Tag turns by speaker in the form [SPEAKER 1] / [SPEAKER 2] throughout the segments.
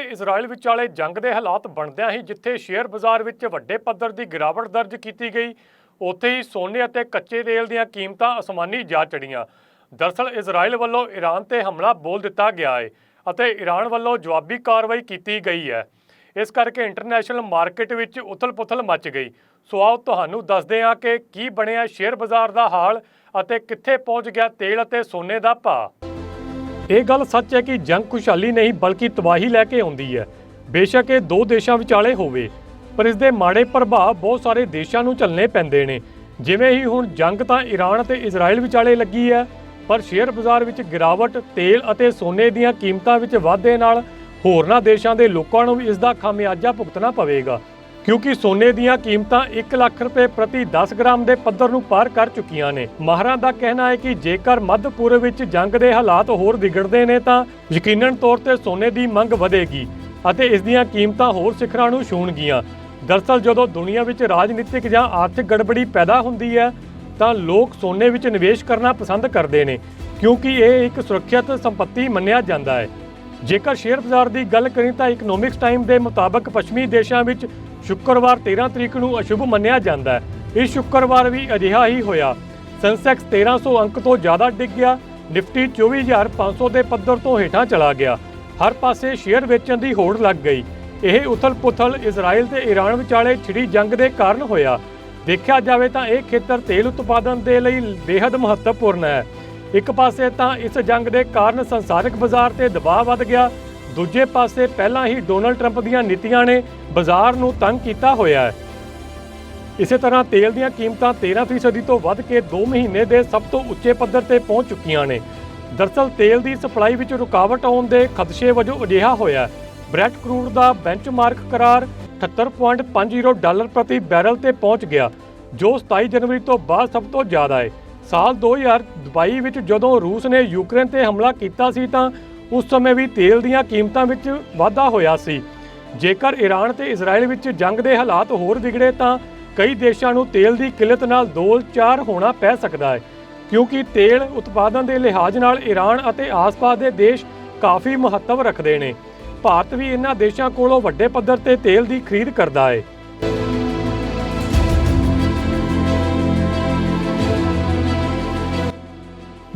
[SPEAKER 1] Israel ਵਿਚਾਲੇ ਜੰਗ ਦੇ ਹਾਲਾਤ ਬਣਦਿਆਂ ਹੀ ਜਿੱਥੇ ਸ਼ੇਅਰ ਬਾਜ਼ਾਰ ਵਿੱਚ ਵੱਡੇ ਪੱਧਰ ਦੀ ਗਿਰਾਵਟ ਦਰਜ ਕੀਤੀ ਗਈ, ਉੱਥੇ ਹੀ ਸੋਨੇ ਅਤੇ ਕੱਚੇ ਤੇਲ ਦੀਆਂ ਕੀਮਤਾਂ ਅਸਮਾਨੀ ਜਾ ਚੜੀਆਂ ਦਰਸਲ ਇਜ਼ਰਾਈਲ ਵੱਲੋਂ ਈਰਾਨ ਤੇ ਹਮਲਾ ਬੋਲ ਦਿੱਤਾ ਗਿਆ ਹੈ ਅਤੇ ਈਰਾਨ ਵੱਲੋਂ ਜਵਾਬੀ ਕਾਰਵਾਈ ਕੀਤੀ ਗਈ ਹੈ। ਇਸ ਕਰਕੇ ਇੰਟਰਨੈਸ਼ਨਲ ਮਾਰਕੀਟ ਵਿੱਚ ਉਥਲ-ਪੁਥਲ ਮਚ ਗਈ। ਸੋ ਆਓ ਤੁਹਾਨੂੰ ਦੱਸਦੇ ਹਾਂ ਕਿ ਕੀ ਬਣਿਆ ਸ਼ੇਅਰ ਬਾਜ਼ਾਰ ਦਾ ਹਾਲ ਅਤੇ ਕਿੱਥੇ ਪਹੁੰਚ ਗਿਆ ਤੇਲ ਅਤੇ ਸੋਨੇ ਦਾ ਭਾਅ। ਇਹ ਗੱਲ ਸੱਚ ਹੈ ਕਿ ਜੰਗ ਖੁਸ਼ਹਾਲੀ ਨਹੀਂ, ਬਲਕਿ ਤਬਾਹੀ ਲੈ ਕੇ ਆਉਂਦੀ ਹੈ। ਬੇਸ਼ੱਕ ਇਹ ਦੋ ਦੇਸ਼ਾਂ ਵਿਚਾਲੇ ਹੋਵੇ, ਪਰ ਇਸ ਦੇ ਮਾੜੇ ਪ੍ਰਭਾਵ ਬਹੁਤ ਸਾਰੇ ਦੇਸ਼ਾਂ ਨੂੰ ਝੱਲਣੇ ਪੈਂਦੇ ਨੇ। ਜਿਵੇਂ ਹੀ ਹੁਣ ਜੰਗ ਤਾਂ ਈਰਾਨ ਅਤੇ ਇਜ਼ਰਾਈਲ ਵਿਚਾਲੇ ਲੱਗੀ ਹੈ, ਪਰ ਸ਼ੇਅਰ ਬਾਜ਼ਾਰ ਵਿੱਚ ਗਿਰਾਵਟ, ਤੇਲ ਅਤੇ ਸੋਨੇ ਦੀਆਂ ਕੀਮਤਾਂ ਵਿੱਚ ਵਾਧੇ ਨਾਲ ਹੋਰਨਾਂ ਦੇਸ਼ਾਂ ਦੇ ਲੋਕਾਂ ਨੂੰ ਵੀ ਇਸ ਦਾ ਖਾਮਿਆਜਾ ਭੁਗਤਣਾ ਪਵੇਗਾ। ਕਿਉਂਕਿ ਸੋਨੇ ਦੀਆਂ ਕੀਮਤਾਂ 1 ਲੱਖ ਰੁਪਏ ਪ੍ਰਤੀ 10 ਗ੍ਰਾਮ ਦੇ ਪੱਧਰ ਨੂੰ ਪਾਰ ਕਰ ਚੁੱਕੀਆਂ ਨੇ। ਮਾਹਰਾਂ ਦਾ ਕਹਿਣਾ ਹੈ ਕਿ ਜੇਕਰ ਮੱਧ ਪੂਰਬ ਵਿੱਚ ਜੰਗ ਦੇ ਹਾਲਾਤ ਹੋਰ ਵਿਗੜਦੇ ਨੇ ਤਾਂ ਯਕੀਨਨ ਤੌਰ ਤੇ ਸੋਨੇ ਦੀ ਮੰਗ ਵਧੇਗੀ ਅਤੇ ਇਸ ਦੀਆਂ ਕੀਮਤਾਂ ਹੋਰ ਸਿਖਰਾਂ ਨੂੰ ਛੂਣਗੀਆਂ ਦਰਸਲ ਜਦੋਂ ਦੁਨੀਆ ਵਿੱਚ ਰਾਜਨੀਤਿਕ ਜਾਂ ਆਰਥਿਕ ਗੜਬੜੀ ਪੈਦਾ ਹੁੰਦੀ ਹੈ, ਤਾਂ ਲੋਕ ਸੋਨੇ ਵਿੱਚ ਨਿਵੇਸ਼ ਕਰਨਾ ਪਸੰਦ ਕਰਦੇ ਨੇ, ਕਿਉਂਕਿ ਇਹ ਇੱਕ ਸੁਰੱਖਿਅਤ ਸੰਪਤੀ ਮੰਨਿਆ ਜਾਂਦਾ ਹੈ। ਜੇਕਰ ਸ਼ੇਅਰ ਬਾਜ਼ਾਰ ਦੀ ਗੱਲ ਕਰੀਂ ਤਾਂ ਇਕਨੋਮਿਕਸ ਟਾਈਮ ਦੇ ਮੁਤਾਬਕ ਪੱਛਮੀ ਦੇਸ਼ਾਂ ਵਿੱਚ ਸ਼ੁੱਕਰਵਾਰ 13 ਤਰੀਕ ਨੂੰ ਅਸ਼ੁਭ ਮੰਨਿਆ ਜਾਂਦਾ ਹੈ। ਇਸ ਸ਼ੁੱਕਰਵਾਰ ਵੀ ਅਜਿਹਾ ਹੀ ਹੋਇਆ। ਸੈਂਸੈਕਸ 1300 ਅੰਕ ਤੋਂ ਜ਼ਿਆਦਾ ਡਿੱਗ ਗਿਆ। ਨਿਫਟੀ 24500 ਦੇ ਪੱਧਰ ਤੋਂ ਹੇਠਾਂ ਚਲਾ ਗਿਆ। ਹਰ ਪਾਸੇ ਸ਼ੇਅਰ ਵੇਚਣ ਦੀ ਹੋੜ ਲੱਗ ਗਈ। ਇਹ ਉਥਲ-ਪੁਥਲ ਇਜ਼ਰਾਈਲ ਤੇ ਈਰਾਨ ਵਿਚਾਲੇ ਛਿੜੀ ਜੰਗ ਦੇ ਕਾਰਨ ਹੋਇਆ। ਦੇਖਿਆ ਜਾਵੇ ਤਾਂ ਇਹ ਖੇਤਰ ਤੇਲ ਉਤਪਾਦਨ ਦੇ ਲਈ ਬੇहद ਮਹੱਤਵਪੂਰਨ ਹੈ। ਇੱਕ ਪਾਸੇ ਤਾਂ ਇਸ ਜੰਗ ਦੇ ਕਾਰਨ ਸੰਸਾਰਿਕ ਬਾਜ਼ਾਰ ਤੇ ਦਬਾਅ ਵੱਧ ਗਿਆ। ਦੂਜੇ ਪਾਸੇ ਪਹਿਲਾਂ ਹੀ ਡੋਨਲਡ ਟਰੰਪ ਦੀਆਂ ਨੀਤੀਆਂ ਨੇ ਬਾਜ਼ਾਰ ਨੂੰ ਤੰਗ ਕੀਤਾ ਹੋਇਆ ਹੈ। ਇਸੇ ਤਰ੍ਹਾਂ ਤੇਲ ਦੀਆਂ ਕੀਮਤਾਂ 13% ਤੋਂ ਵੱਧ ਕੇ 2 ਮਹੀਨੇ ਦੇ ਸਭ ਤੋਂ ਉੱਚੇ ਪੱਧਰ ਤੇ ਪਹੁੰਚ ਚੁੱਕੀਆਂ ਨੇ। ਦਰਸਲ ਤੇਲ ਦੀ ਸਪਲਾਈ ਵਿੱਚ ਰੁਕਾਵਟ ਆਉਣ ਦੇ ਖਦਸ਼ੇ ਵਜੋਂ ਅਜਿਹਾ ਹੋਇਆ ਬ੍ਰੈਟ ਕਰੂਡ ਦਾ ਬੈਂਚਮਾਰਕ ਕਰਾਰ 78.50 ਡਾਲਰ ਪ੍ਰਤੀ ਬੈਰਲ ਤੇ ਪਹੁੰਚ ਗਿਆ, ਜੋ 27 ਜਨਵਰੀ ਤੋਂ ਬਾਅਦ ਸਭ ਤੋਂ ਜ਼ਿਆਦਾ ਹੈ। ਸਾਲ 2022 ਵਿੱਚ ਜਦੋਂ ਰੂਸ ਨੇ ਯੂਕਰੇਨ ਤੇ ਹਮਲਾ ਕੀਤਾ ਸੀ ਤਾਂ ਉਸ ਸਮੇਂ ਵੀ ਤੇਲ ਦੀਆਂ ਕੀਮਤਾਂ ਵਿੱਚ ਵਾਧਾ ਹੋਇਆ ਸੀ। ਜੇਕਰ ਈਰਾਨ ਤੇ ਇਜ਼ਰਾਈਲ ਵਿੱਚ ਜੰਗ ਦੇ ਹਾਲਾਤ ਹੋਰ ਵਿਗੜੇ ਤਾਂ ਕਈ ਦੇਸ਼ਾਂ ਨੂੰ ਤੇਲ ਦੀ ਕਿੱਲਤ ਨਾਲ ਦੋਲ-ਚਾਰ ਹੋਣਾ ਪੈ ਸਕਦਾ ਹੈ, ਕਿਉਂਕਿ ਤੇਲ ਉਤਪਾਦਨ ਦੇ ਲਿਹਾਜ਼ ਨਾਲ ਈਰਾਨ ਅਤੇ ਆਸ-ਪਾਸ ਦੇ ਦੇਸ਼ ਕਾਫੀ ਮਹੱਤਵ ਰੱਖਦੇ ਨੇ। ਭਾਰਤ ਵੀ ਇਹਨਾਂ ਦੇਸ਼ਾਂ ਕੋਲੋਂ ਵੱਡੇ ਪੱਧਰ ਤੇ ਤੇਲ ਦੀ ਖਰੀਦ ਕਰਦਾ ਹੈ।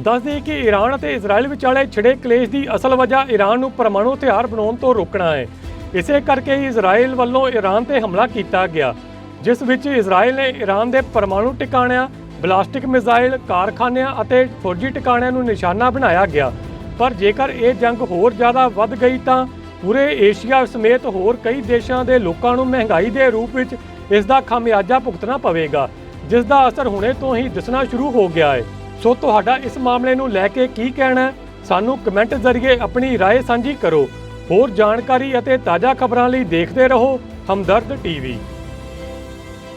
[SPEAKER 1] ਦੱਸ ਦਈਏ ਕਿ ਈਰਾਨ ਅਤੇ ਇਜ਼ਰਾਈਲ ਵਿਚਾਲੇ ਛਿੜੇ ਕਲੇਸ਼ ਦੀ ਅਸਲ ਵਜ੍ਹਾ ਈਰਾਨ ਨੂੰ ਪਰਮਾਣੂ ਹਥਿਆਰ ਬਣਾਉਣ ਤੋਂ ਰੋਕਣਾ ਹੈ। ਇਸੇ ਕਰਕੇ ਹੀ ਇਜ਼ਰਾਈਲ ਵੱਲੋਂ ਈਰਾਨ ਤੇ ਹਮਲਾ ਕੀਤਾ ਗਿਆ, ਜਿਸ ਵਿੱਚ ਇਜ਼ਰਾਈਲ ਨੇ ਈਰਾਨ ਦੇ ਪਰਮਾਣੂ ਟਿਕਾਣਿਆਂ, ਬਲਾਸਟਿਕ ਮਿਜ਼ਾਈਲ, ਕਾਰਖਾਨਿਆਂ ਅਤੇ ਫੌਜੀ ਟਿਕਾਣਿਆਂ ਨੂੰ ਨਿਸ਼ਾਨਾ ਬਣਾਇਆ ਗਿਆ। ਪਰ ਜੇਕਰ ਇਹ ਜੰਗ ਹੋਰ ਜ਼ਿਆਦਾ ਵੱਧ ਗਈ ਤਾਂ ਪੂਰੇ ਏਸ਼ੀਆ ਸਮੇਤ ਹੋਰ ਕਈ ਦੇਸ਼ਾਂ ਦੇ ਲੋਕਾਂ ਨੂੰ ਮਹਿੰਗਾਈ ਦੇ ਰੂਪ ਵਿੱਚ ਇਸ ਦਾ ਖਾਮਿਆਜਾ ਭੁਗਤਣਾ ਪਵੇਗਾ ਜਿਸ ਦਾ ਅਸਰ ਹੁਣੇ ਤੋਂ ਹੀ ਦਿਸਣਾ ਸ਼ੁਰੂ ਹੋ ਗਿਆ ਹੈ। ਸੋ ਤੁਹਾਡਾ ਇਸ ਮਾਮਲੇ ਨੂੰ ਲੈ ਕੇ ਕੀ ਕਹਿਣਾ ਹੈ ਸਾਨੂੰ ਕਮੈਂਟ ਜ਼ਰੀਏ ਆਪਣੀ رائے ਸਾਂਝੀ ਕਰੋ ਹੋਰ ਜਾਣਕਾਰੀ ਅਤੇ ਤਾਜ਼ਾ ਖਬਰਾਂ ਲਈ ਦੇਖਦੇ ਰਹੋ ਹਮਦਰਦ ਟੀਵੀ